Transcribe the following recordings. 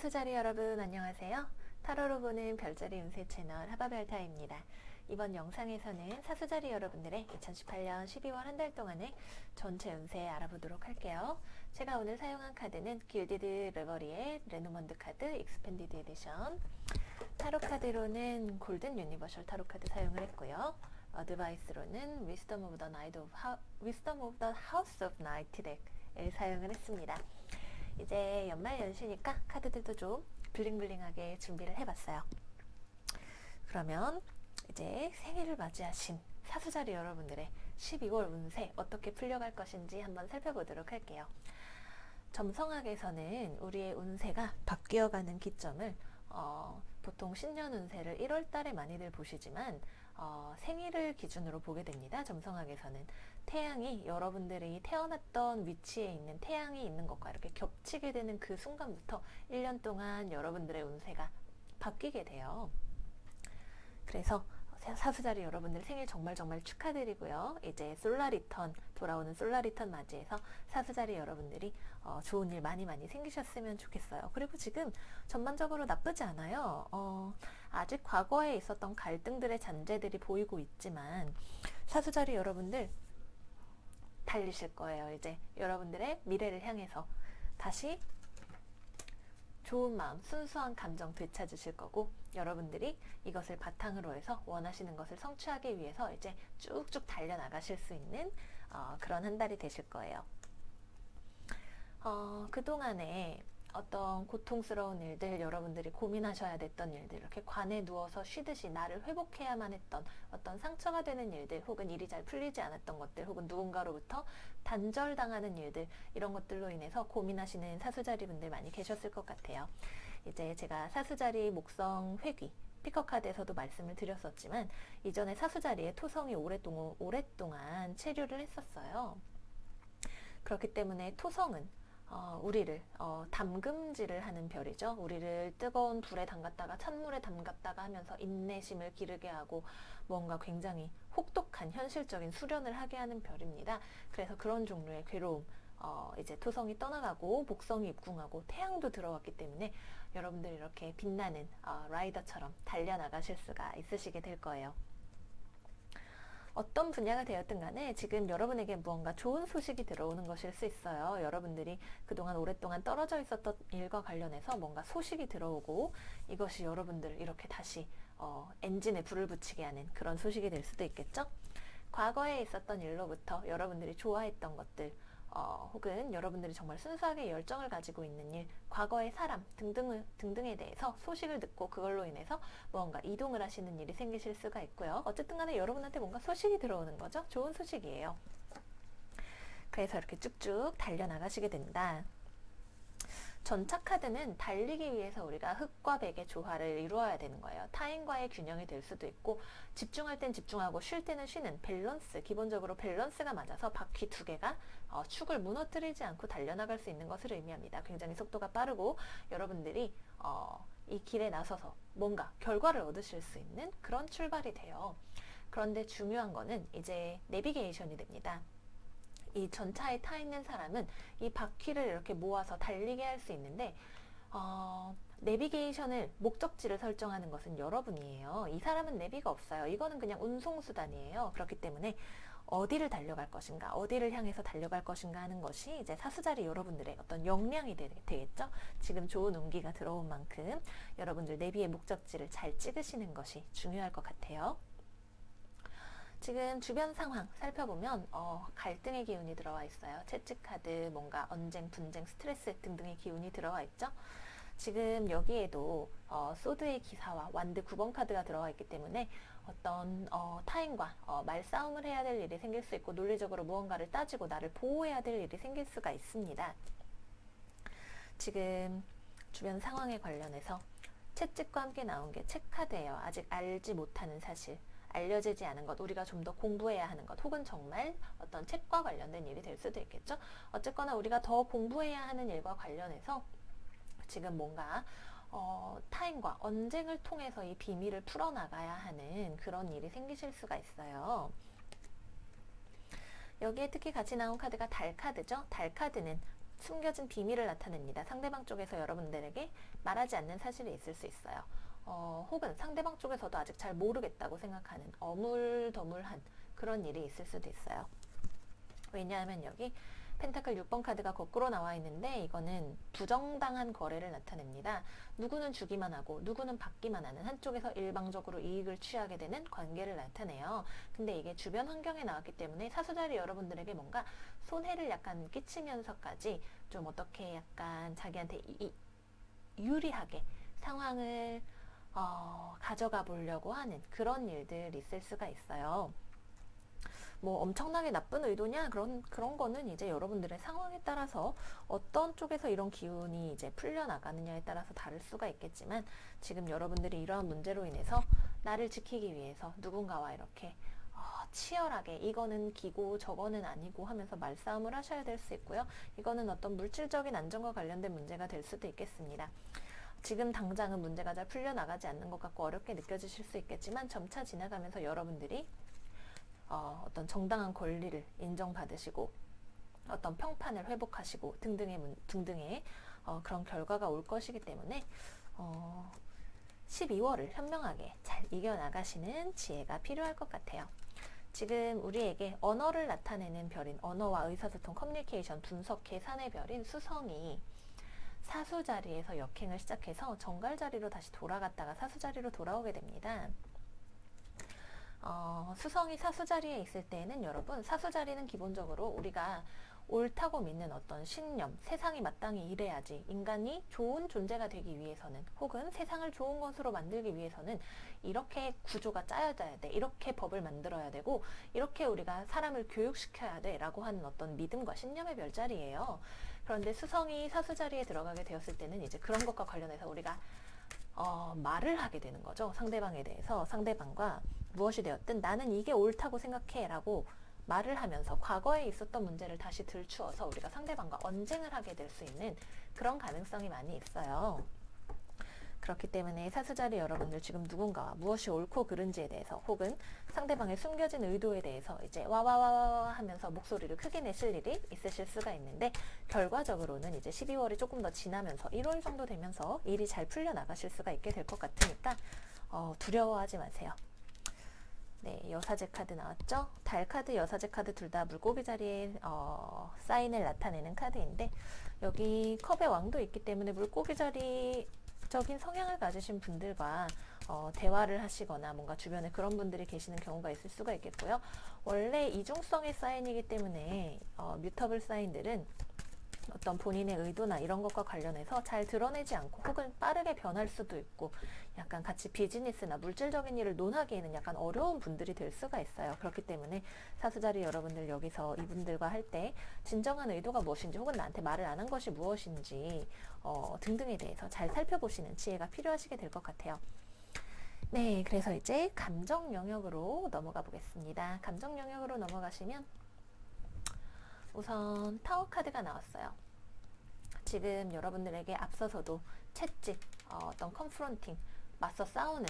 사수자리 여러분 안녕하세요. 타로로 보는 별자리 운세 채널 하바별타입니다. 이번 영상에서는 사수자리 여러분들의 2018년 12월 한 달 동안의 전체 운세 알아보도록 할게요. 제가 오늘 사용한 카드는 길디드 레버리의 레노먼드 카드 익스펜디드 에디션 타로 카드로는 골든 유니버셜 타로 카드 사용을 했고요. 어드바이스로는 위스덤 오브 더 나이트 오브 하우스 오브 나이트 덱을 사용을 했습니다. 이제 연말 연시니까 카드들도 좀 블링블링하게 준비를 해봤어요. 그러면 이제 생일을 맞이하신 사수자리 여러분들의 12월 운세 어떻게 풀려갈 것인지 한번 살펴보도록 할게요. 점성학에서는 우리의 운세가 바뀌어가는 기점을 어, 보통 신년 운세를 1월 달에 많이들 보시지만 어, 생일을 기준으로 보게 됩니다. 점성학에서는 태양이 여러분들이 태어났던 위치에 있는 태양이 있는 것과 이렇게 겹치게 되는 그 순간부터 1년 동안 여러분들의 운세가 바뀌게 돼요. 그래서 사수자리 여러분들 생일 정말 정말 축하드리고요. 이제 솔라리턴 돌아오는 솔라리턴 맞이해서 사수자리 여러분들이 어, 좋은 일 많이 많이 생기셨으면 좋겠어요. 그리고 지금 전반적으로 나쁘지 않아요. 어, 아직 과거에 있었던 갈등들의 잔재들이 보이고 있지만 사수자리 여러분들 달리실 거예요. 이제 여러분들의 미래를 향해서 다시 좋은 마음, 순수한 감정 되찾으실 거고 여러분들이 이것을 바탕으로 해서 원하시는 것을 성취하기 위해서 이제 쭉쭉 달려나가실 수 있는 어, 그런 한 달이 되실 거예요. 어, 그동안에 어떤 고통스러운 일들, 여러분들이 고민하셔야 됐던 일들, 이렇게 관에 누워서 쉬듯이 나를 회복해야만 했던 어떤 상처가 되는 일들, 혹은 일이 잘 풀리지 않았던 것들, 혹은 누군가로부터 단절당하는 일들, 이런 것들로 인해서 고민하시는 사수자리 분들 많이 계셨을 것 같아요. 이제 제가 사수자리 목성 회귀, 피커카드에서도 말씀을 드렸었지만, 이전에 사수자리에 토성이 오랫동안, 오랫동안 체류를 했었어요. 그렇기 때문에 토성은 어, 우리를 어, 담금질을 하는 별이죠. 우리를 뜨거운 불에 담갔다가 찬물에 담갔다가 하면서 인내심을 기르게 하고 뭔가 굉장히 혹독한 현실적인 수련을 하게 하는 별입니다. 그래서 그런 종류의 괴로움, 어, 이제 토성이 떠나가고 목성이 입궁하고 태양도 들어왔기 때문에 여러분들 이렇게 빛나는 어, 라이더처럼 달려나가실 수가 있으시게 될 거예요. 어떤 분야가 되었든 간에 지금 여러분에게 무언가 좋은 소식이 들어오는 것일 수 있어요. 여러분들이 그동안 오랫동안 떨어져 있었던 일과 관련해서 뭔가 소식이 들어오고 이것이 여러분들 이렇게 다시 어, 엔진에 불을 붙이게 하는 그런 소식이 될 수도 있겠죠. 과거에 있었던 일로부터 여러분들이 좋아했던 것들, 어, 혹은 여러분들이 정말 순수하게 열정을 가지고 있는 일, 과거의 사람 등등 등등에 대해서 소식을 듣고 그걸로 인해서 무언가 이동을 하시는 일이 생기실 수가 있고요. 어쨌든 간에 여러분한테 뭔가 소식이 들어오는 거죠. 좋은 소식이에요. 그래서 이렇게 쭉쭉 달려나가시게 된다. 전차 카드는 달리기 위해서 우리가 흙과 백의 조화를 이루어야 되는 거예요. 타인과의 균형이 될 수도 있고 집중할 땐 집중하고 쉴 때는 쉬는 밸런스 기본적으로 밸런스가 맞아서 바퀴 두 개가 어, 축을 무너뜨리지 않고 달려나갈 수 있는 것을 의미합니다. 굉장히 속도가 빠르고 여러분들이 어, 이 길에 나서서 뭔가 결과를 얻으실 수 있는 그런 출발이 돼요. 그런데 중요한 거는 이제 내비게이션이 됩니다. 이 전차에 타 있는 사람은 이 바퀴를 이렇게 모아서 달리게 할 수 있는데 어, 내비게이션을 목적지를 설정하는 것은 여러분이에요. 이 사람은 내비가 없어요. 이거는 그냥 운송수단이에요. 그렇기 때문에 어디를 달려갈 것인가, 어디를 향해서 달려갈 것인가 하는 것이 이제 사수자리 여러분들의 어떤 역량이 되, 겠죠 지금 좋은 운기가 들어온 만큼 여러분들 내비의 목적지를 잘 찍으시는 것이 중요할 것 같아요. 지금 주변 상황 살펴보면 어, 갈등의 기운이 들어와 있어요. 채찍카드, 뭔가 언쟁, 분쟁, 스트레스 등등의 기운이 들어와 있죠. 지금 여기에도 어, 소드의 기사와 완드 9번 카드가 들어와 있기 때문에 어떤 어, 타인과 어, 말싸움을 해야 될 일이 생길 수 있고 논리적으로 무언가를 따지고 나를 보호해야 될 일이 생길 수가 있습니다. 지금 주변 상황에 관련해서 채찍과 함께 나온 게 책카드예요. 아직 알지 못하는 사실. 알려지지 않은 것, 우리가 좀 더 공부해야 하는 것, 혹은 정말 어떤 책과 관련된 일이 될 수도 있겠죠. 어쨌거나 우리가 더 공부해야 하는 일과 관련해서 지금 뭔가 어, 타인과 언쟁을 통해서 이 비밀을 풀어나가야 하는 그런 일이 생기실 수가 있어요. 여기에 특히 같이 나온 카드가 달 카드죠. 달 카드는 숨겨진 비밀을 나타냅니다. 상대방 쪽에서 여러분들에게 말하지 않는 사실이 있을 수 있어요. 어, 혹은 상대방 쪽에서도 아직 잘 모르겠다고 생각하는 어물더물한 그런 일이 있을 수도 있어요. 왜냐하면 여기 펜타클 6번 카드가 거꾸로 나와 있는데 이거는 부정당한 거래를 나타냅니다. 누구는 주기만 하고 누구는 받기만 하는 한쪽에서 일방적으로 이익을 취하게 되는 관계를 나타내요. 근데 이게 주변 환경에 나왔기 때문에 사수자리 여러분들에게 뭔가 손해를 약간 끼치면서까지 좀 어떻게 약간 자기한테 이, 이, 유리하게 상황을 어, 가져가 보려고 하는 그런 일들이 있을 수가 있어요. 뭐 엄청나게 나쁜 의도냐 그런 그런 거는 이제 여러분들의 상황에 따라서 어떤 쪽에서 이런 기운이 이제 풀려 나가느냐에 따라서 다를 수가 있겠지만 지금 여러분들이 이러한 문제로 인해서 나를 지키기 위해서 누군가와 이렇게 어, 치열하게 이거는 기고 저거는 아니고 하면서 말싸움을 하셔야 될 수 있고요. 이거는 어떤 물질적인 안정과 관련된 문제가 될 수도 있겠습니다. 지금 당장은 문제가 잘 풀려나가지 않는 것 같고 어렵게 느껴지실 수 있겠지만 점차 지나가면서 여러분들이 어, 어떤 정당한 권리를 인정받으시고 어떤 평판을 회복하시고 등등의 문, 등등의 어, 그런 결과가 올 것이기 때문에 어, 12월을 현명하게 잘 이겨나가시는 지혜가 필요할 것 같아요. 지금 우리에게 언어를 나타내는 별인 언어와 의사소통 커뮤니케이션 분석 계산의 별인 수성이 사수 자리에서 역행을 시작해서 정갈 자리로 다시 돌아갔다가 사수 자리로 돌아오게 됩니다. 어, 수성이 사수 자리에 있을 때에는 여러분 사수 자리는 기본적으로 우리가 옳다고 믿는 어떤 신념, 세상이 마땅히 이래야지 인간이 좋은 존재가 되기 위해서는 혹은 세상을 좋은 것으로 만들기 위해서는 이렇게 구조가 짜여져야 돼. 이렇게 법을 만들어야 되고 이렇게 우리가 사람을 교육시켜야 돼. 라고 하는 어떤 믿음과 신념의 별자리예요. 그런데 수성이 사수 자리에 들어가게 되었을 때는 이제 그런 것과 관련해서 우리가 어, 말을 하게 되는 거죠. 상대방에 대해서 상대방과 무엇이 되었든 나는 이게 옳다고 생각해 라고 말을 하면서 과거에 있었던 문제를 다시 들추어서 우리가 상대방과 언쟁을 하게 될 수 있는 그런 가능성이 많이 있어요. 그렇기 때문에 사수자리 여러분들 지금 누군가와 무엇이 옳고 그른지에 대해서 혹은 상대방의 숨겨진 의도에 대해서 이제 와와와와 하면서 목소리를 크게 내실 일이 있으실 수가 있는데 결과적으로는 이제 12월이 조금 더 지나면서 1월 정도 되면서 일이 잘 풀려 나가실 수가 있게 될 것 같으니까 어, 두려워하지 마세요. 네, 여사제 카드 나왔죠? 달 카드, 여사제 카드 둘 다 물고기 자리에 어, 사인을 나타내는 카드인데 여기 컵의 왕도 있기 때문에 물고기 자리 적인 성향을 가지신 분들과 어, 대화를 하시거나 뭔가 주변에 그런 분들이 계시는 경우가 있을 수가 있겠고요. 원래 이중성의 사인이기 때문에 어, 뮤터블 사인들은 어떤 본인의 의도나 이런 것과 관련해서 잘 드러내지 않고 혹은 빠르게 변할 수도 있고 약간 같이 비즈니스나 물질적인 일을 논하기에는 약간 어려운 분들이 될 수가 있어요. 그렇기 때문에 사수자리 여러분들 여기서 이분들과 할 때 진정한 의도가 무엇인지 혹은 나한테 말을 안 한 것이 무엇인지 어, 등등에 대해서 잘 살펴보시는 지혜가 필요하시게 될 것 같아요. 네, 그래서 이제 감정 영역으로 넘어가 보겠습니다. 감정 영역으로 넘어가시면 우선 타워 카드가 나왔어요. 지금 여러분들에게 앞서서도 채찍, 어, 떤 컨프런팅, 맞서 싸우는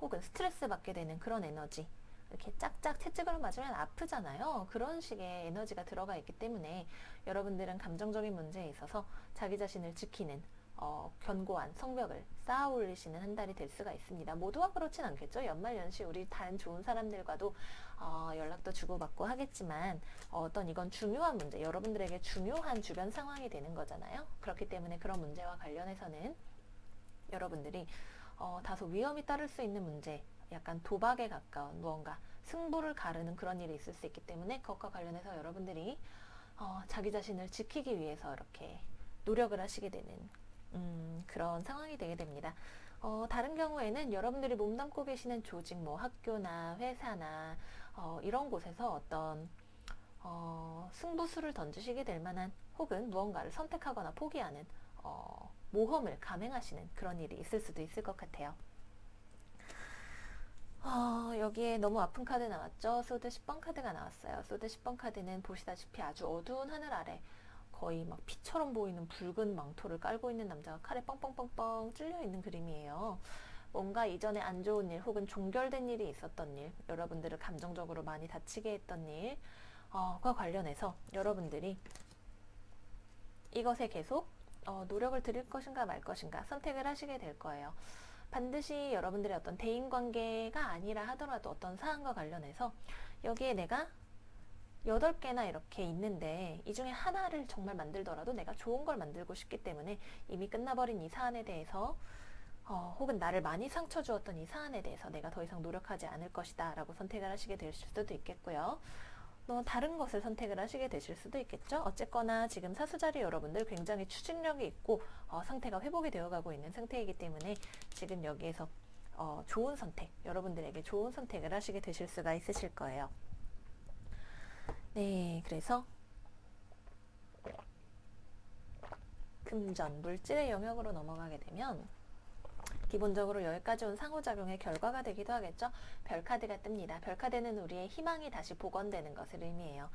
혹은 스트레스 받게 되는 그런 에너지 이렇게 짝짝 채찍으로 맞으면 아프잖아요. 그런 식의 에너지가 들어가 있기 때문에 여러분들은 감정적인 문제에 있어서 자기 자신을 지키는 어, 견고한 성벽을 쌓아 올리시는 한 달이 될 수가 있습니다. 모두가 그렇진 않겠죠. 연말 연시 우리 다른 좋은 사람들과도 어, 연락도 주고받고 하겠지만 어, 떤 이건 중요한 문제, 여러분들에게 중요한 주변 상황이 되는 거잖아요. 그렇기 때문에 그런 문제와 관련해서는 여러분들이 어, 다소 위험이 따를 수 있는 문제, 약간 도박에 가까운 무언가 승부를 가르는 그런 일이 있을 수 있기 때문에 그것과 관련해서 여러분들이 어, 자기 자신을 지키기 위해서 이렇게 노력을 하시게 되는 음, 그런 상황이 되게 됩니다. 어, 다른 경우에는 여러분들이 몸담고 계시는 조직, 뭐 학교나 회사나 어, 이런 곳에서 어떤 어, 승부수를 던지시게 될 만한 혹은 무언가를 선택하거나 포기하는 어, 모험을 감행하시는 그런 일이 있을 수도 있을 것 같아요. 어, 여기에 너무 아픈 카드 나왔죠? 소드 10번 카드가 나왔어요. 소드 10번 카드는 보시다시피 아주 어두운 하늘 아래 거의 막 피처럼 보이는 붉은 망토를 깔고 있는 남자가 칼에 뻥뻥뻥뻥 찔려 있는 그림이에요. 뭔가 이전에 안 좋은 일 혹은 종결된 일이 있었던 일, 여러분들을 감정적으로 많이 다치게 했던 일과 관련해서 여러분들이 이것에 계속 어, 노력을 들일 것인가 말 것인가 선택을 하시게 될 거예요. 반드시 여러분들의 어떤 대인 관계가 아니라 하더라도 어떤 사안과 관련해서 여기에 내가 여덟 개나 이렇게 있는데 이 중에 하나를 정말 만들더라도 내가 좋은 걸 만들고 싶기 때문에 이미 끝나버린 이 사안에 대해서 어, 혹은 나를 많이 상처 주었던 이 사안에 대해서 내가 더 이상 노력하지 않을 것이다 라고 선택을 하시게 될 수도 있겠고요. 또 다른 것을 선택을 하시게 되실 수도 있겠죠. 어쨌거나 지금 사수자리 여러분들 굉장히 추진력이 있고 어, 상태가 회복이 되어가고 있는 상태이기 때문에 지금 여기에서 어, 좋은 선택, 여러분들에게 좋은 선택을 하시게 되실 수가 있으실 거예요. 네, 그래서 금전, 물질의 영역으로 넘어가게 되면 기본적으로 여기까지 온 상호작용의 결과가 되기도 하겠죠. 별카드가 뜹니다. 별카드는 우리의 희망이 다시 복원되는 것을 의미해요.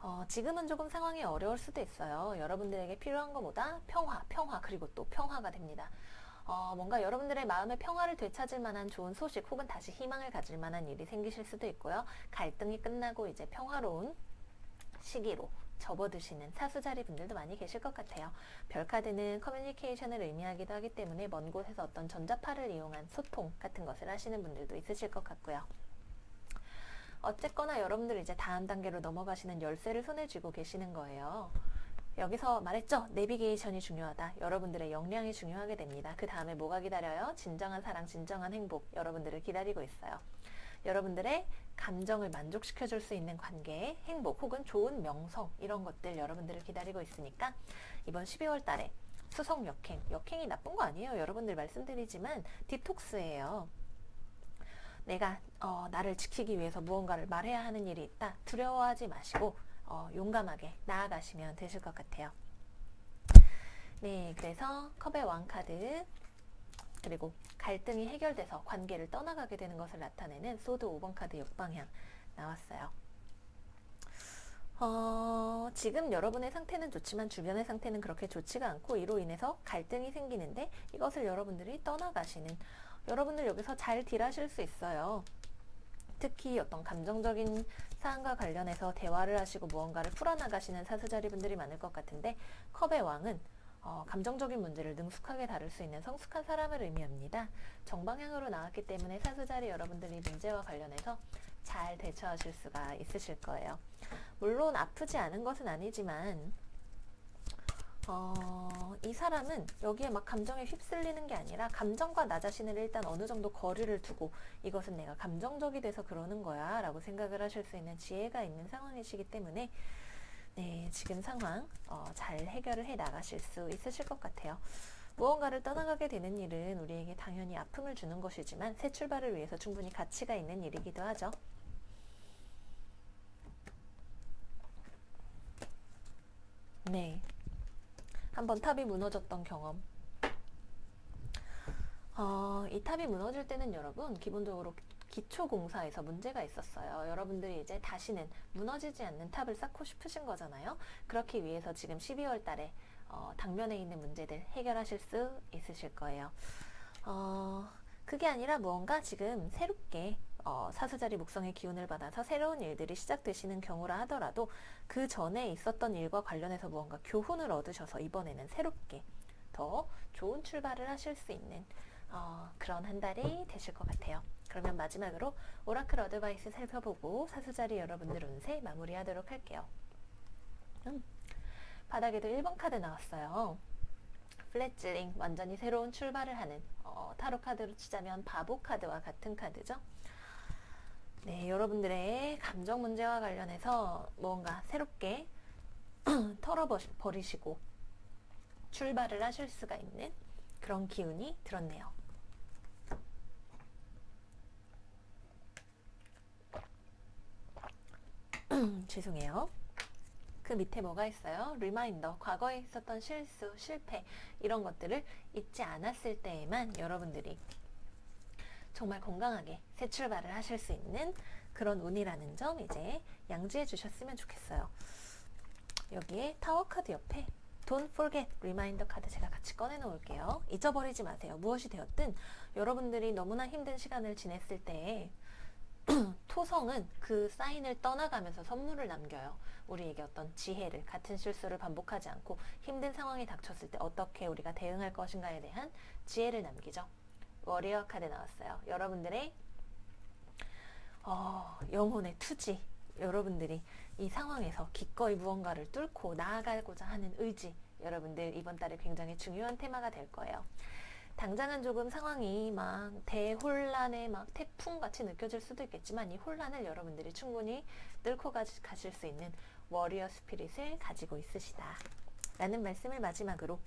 어, 지금은 조금 상황이 어려울 수도 있어요. 여러분들에게 필요한 것보다 평화, 평화, 그리고 또 평화가 됩니다. 어, 뭔가 여러분들의 마음의 평화를 되찾을 만한 좋은 소식 혹은 다시 희망을 가질 만한 일이 생기실 수도 있고요. 갈등이 끝나고 이제 평화로운 시기로 접어드시는 사수자리 분들도 많이 계실 것 같아요. 별카드는 커뮤니케이션을 의미하기도 하기 때문에 먼 곳에서 어떤 전자파를 이용한 소통 같은 것을 하시는 분들도 있으실 것 같고요. 어쨌거나 여러분들 이제 다음 단계로 넘어가시는 열쇠를 손에 쥐고 계시는 거예요. 여기서 말했죠? 내비게이션이 중요하다. 여러분들의 역량이 중요하게 됩니다. 그 다음에 뭐가 기다려요? 진정한 사랑, 진정한 행복. 여러분들을 기다리고 있어요. 여러분들의 감정을 만족시켜 줄 수 있는 관계, 행복 혹은 좋은 명성 이런 것들 여러분들을 기다리고 있으니까 이번 12월 달에 수성 역행, 역행이 나쁜 거 아니에요. 여러분들 말씀드리지만 디톡스예요. 내가 어, 나를 지키기 위해서 무언가를 말해야 하는 일이 있다. 두려워하지 마시고 어, 용감하게 나아가시면 되실 것 같아요. 네, 그래서 컵의 왕 카드 그리고 갈등이 해결돼서 관계를 떠나가게 되는 것을 나타내는 소드 5번 카드 역방향 나왔어요. 어, 지금 여러분의 상태는 좋지만 주변의 상태는 그렇게 좋지가 않고 이로 인해서 갈등이 생기는데 이것을 여러분들이 떠나가시는 여러분들 여기서 잘 딜하실 수 있어요. 특히 어떤 감정적인 사안과 관련해서 대화를 하시고 무언가를 풀어나가시는 사수자리 분들이 많을 것 같은데 컵의 왕은 어, 감정적인 문제를 능숙하게 다룰 수 있는 성숙한 사람을 의미합니다. 정방향으로 나왔기 때문에 사수자리 여러분들이 문제와 관련해서 잘 대처하실 수가 있으실 거예요. 물론 아프지 않은 것은 아니지만 어, 이 사람은 여기에 막 감정에 휩쓸리는 게 아니라 감정과 나 자신을 일단 어느 정도 거리를 두고 이것은 내가 감정적이 돼서 그러는 거야 라고 생각을 하실 수 있는 지혜가 있는 상황이시기 때문에 네, 지금 상황 어, 잘 해결을 해 나가실 수 있으실 것 같아요. 무언가를 떠나가게 되는 일은 우리에게 당연히 아픔을 주는 것이지만 새 출발을 위해서 충분히 가치가 있는 일이기도 하죠. 네. 한번 탑이 무너졌던 경험. 어, 이 탑이 무너질 때는 여러분 기본적으로 기초공사에서 문제가 있었어요. 여러분들이 이제 다시는 무너지지 않는 탑을 쌓고 싶으신 거잖아요. 그렇기 위해서 지금 12월 달에 어, 당면에 있는 문제들 해결하실 수 있으실 거예요. 어, 그게 아니라 무언가 지금 새롭게 어, 사수자리 목성의 기운을 받아서 새로운 일들이 시작되시는 경우라 하더라도 그 전에 있었던 일과 관련해서 무언가 교훈을 얻으셔서 이번에는 새롭게 더 좋은 출발을 하실 수 있는 어, 그런 한 달이 되실 것 같아요. 그러면 마지막으로 오라클 어드바이스 살펴보고 사수자리 여러분들 운세 마무리하도록 할게요. 음, 바닥에도 1번 카드 나왔어요. 플랫질링, 완전히 새로운 출발을 하는 어, 타로 카드로 치자면 바보 카드와 같은 카드죠. 네, 여러분들의 감정 문제와 관련해서 뭔가 새롭게 털어버리시고 출발을 하실 수가 있는 그런 기운이 들었네요. 죄송해요. 그 밑에 뭐가 있어요? 리마인더, 과거에 있었던 실수, 실패 이런 것들을 잊지 않았을 때에만 여러분들이 정말 건강하게 새 출발을 하실 수 있는 그런 운이라는 점 이제 양지해 주셨으면 좋겠어요. 여기에 타워 카드 옆에 Don't forget reminder 카드 제가 같이 꺼내 놓을게요. 잊어버리지 마세요. 무엇이 되었든 여러분들이 너무나 힘든 시간을 지냈을 때 토성은 그 사인을 떠나가면서 선물을 남겨요. 우리에게 어떤 지혜를 같은 실수를 반복하지 않고 힘든 상황이 닥쳤을 때 어떻게 우리가 대응할 것인가에 대한 지혜를 남기죠. 워리어 카드 나왔어요. 여러분들의 어, 영혼의 투지, 여러분들이 이 상황에서 기꺼이 무언가를 뚫고 나아가고자 하는 의지, 여러분들 이번 달에 굉장히 중요한 테마가 될 거예요. 당장은 조금 상황이 막 대혼란의 막 태풍 같이 느껴질 수도 있겠지만 이 혼란을 여러분들이 충분히 뚫고 가실 수 있는 워리어 스피릿을 가지고 있으시다. 라는 말씀을 마지막으로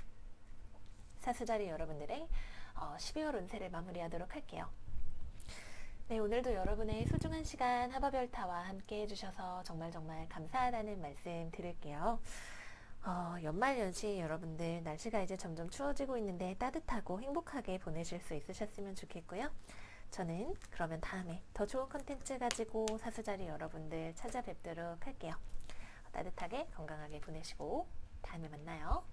사수자리 여러분들의 어, 12월 운세를 마무리하도록 할게요. 네, 오늘도 여러분의 소중한 시간 하바별타와 함께 해주셔서 정말 정말 감사하다는 말씀 드릴게요. 어, 연말 연시 여러분들 날씨가 이제 점점 추워지고 있는데 따뜻하고 행복하게 보내실 수 있으셨으면 좋겠고요. 저는 그러면 다음에 더 좋은 컨텐츠 가지고 사수자리 여러분들 찾아뵙도록 할게요. 따뜻하게 건강하게 보내시고 다음에 만나요.